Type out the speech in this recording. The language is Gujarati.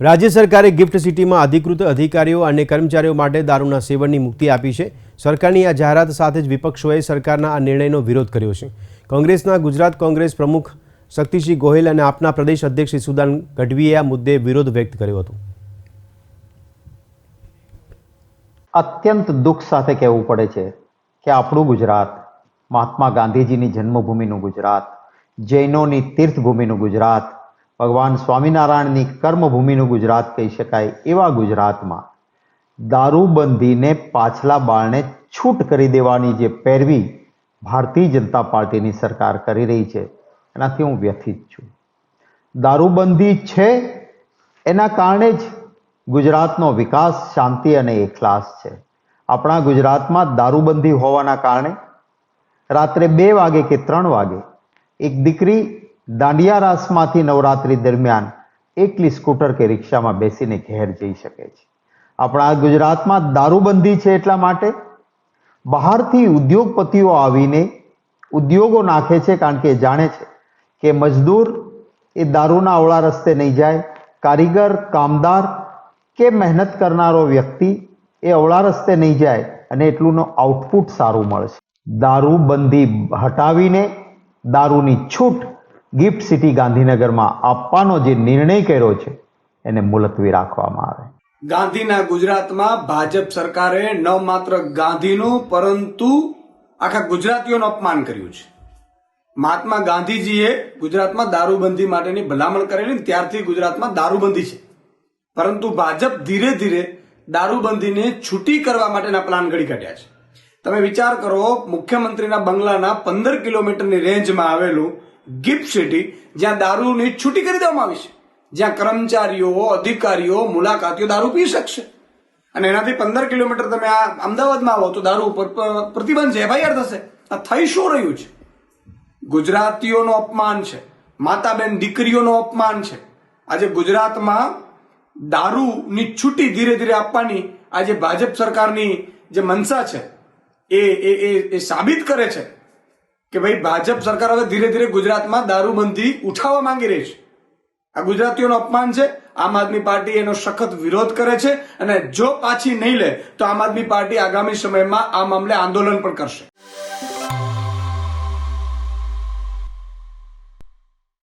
રાજ્ય સરકારે ગિફ્ટ સિટીમાં અધિકૃત અધિકારીઓ અને કર્મચારીઓ માટે દારૂના સેવનની મુક્તિ આપી છે. સરકારની આ જાહેરાત સાથે જ વિપક્ષોએ સરકારના આ નિર્ણયનો વિરોધ કર્યો છે. કોંગ્રેસના ગુજરાત કોંગ્રેસ પ્રમુખ શક્તિસિંહ ગોહિલ અને આપના પ્રદેશ અધ્યક્ષ સુદાન ગઢવીએ આ મુદ્દે વિરોધ વ્યક્ત કર્યો હતો. અત્યંત દુઃખ સાથે કહેવું પડે છે કે આપણું ગુજરાત, મહાત્મા ગાંધીજીની જન્મભૂમિનું ગુજરાત, જૈનોની તીર્થભૂમિનું ગુજરાત ભગવાન સ્વામિનારાયણની કર્મભૂમિનું ગુજરાત કહી શકાય એવા ગુજરાતમાં દારૂબંધીને પાછલા બાળને છૂટ કરી દેવાની જે પેરવી ભારતીય જનતા પાર્ટીની સરકાર કરી રહી છે, એનાથી હું વ્યથિત છું. દારૂબંધી છે એના કારણે જ ગુજરાતનો વિકાસ શાંતિ અને એકલાસ છે. આપણા ગુજરાતમાં દારૂબંધી હોવાના કારણે રાત્રે બે વાગે કે ત્રણ વાગે એક દીકરી દાંડિયા રાસમાંથી નવરાત્રી દરમિયાન એકલી સ્કૂટર કે રિક્ષામાં બેસીને ઘેર જઈ શકે છે. આપણા ગુજરાતમાં દારૂબંધી છે એટલા માટે બહારથી ઉદ્યોગપતિઓ આવીને ઉદ્યોગો નાખે છે કારણ કે જાણે છે કે મજદૂર એ દારૂના અવળા રસ્તે નહીં જાય, કારીગર, કામદાર કે મહેનત કરનારો વ્યક્તિ એ અવળા રસ્તે નહીં જાય અને એટલુંનો આઉટપુટ સારું મળશે. દારૂબંધી હટાવીને દારૂની છૂટ ગિફ્ટ સિટી ગાંધીનગરમાં આપવાનો જે નિર્ણય કર્યો છે, એને મુલતવી રાખવામાં આવે. ગાંધીના ગુજરાતમાં ભાજપ સરકારે ન માત્ર ગાંધીનું, પરંતુ આખા ગુજરાતીઓનું અપમાન કર્યું છે. મહાત્મા ગાંધીજીએ ગુજરાતમાં દારૂબંધી માટેની ભલામણ કરેલી ત્યારથી ગુજરાતમાં દારૂબંધી છે. પરંતુ ભાજપ ધીરે ધીરે દારૂબંધીને છૂટી કરવા માટેના પ્લાન ઘડી કાઢ્યા છે. તમે વિચાર કરો, મુખ્યમંત્રીના બંગલાના પંદર કિલોમીટરની રેન્જમાં આવેલું ગિફ્ટ સિટી, જ્યાં દારૂની છૂટી કરી દેવામાં આવી છે. જ્યાં કર્મચારીઓ, અધિકારીઓ મુલાકાતીઓ દારૂ પી શકશે. અને એનાથી પંદર કિલોમીટર તમે આ અમદાવાદમાં આવો તો દારૂ ઉપર પ્રતિબંધ છે એફઆઈઆર થશે. આ થઈ શું રહ્યું છે? ગુજરાતીઓનું અપમાન છે. માતાબેન દીકરીઓનું અપમાન છે. આજે ગુજરાતમાં દારૂની છૂટી ધીરે ધીરે આપવાની આજે ભાજપ સરકારની જે મનસા છે એ એ એ સાબિત કરે છે. કે ભાઈ ભાજપ સરકાર હવે ધીરે ધીરે ગુજરાતમાં દારૂબંધી ઉઠાવવા માંગી રહી છે. આ ગુજરાતીઓનું અપમાન છે, આમ આદમી પાર્ટી એનો સખત વિરોધ કરે છે અને જો પાછી નહીં લે, તો આમ આદમી પાર્ટી આગામી સમયમાં આ મામલે આંદોલન પણ કરશે.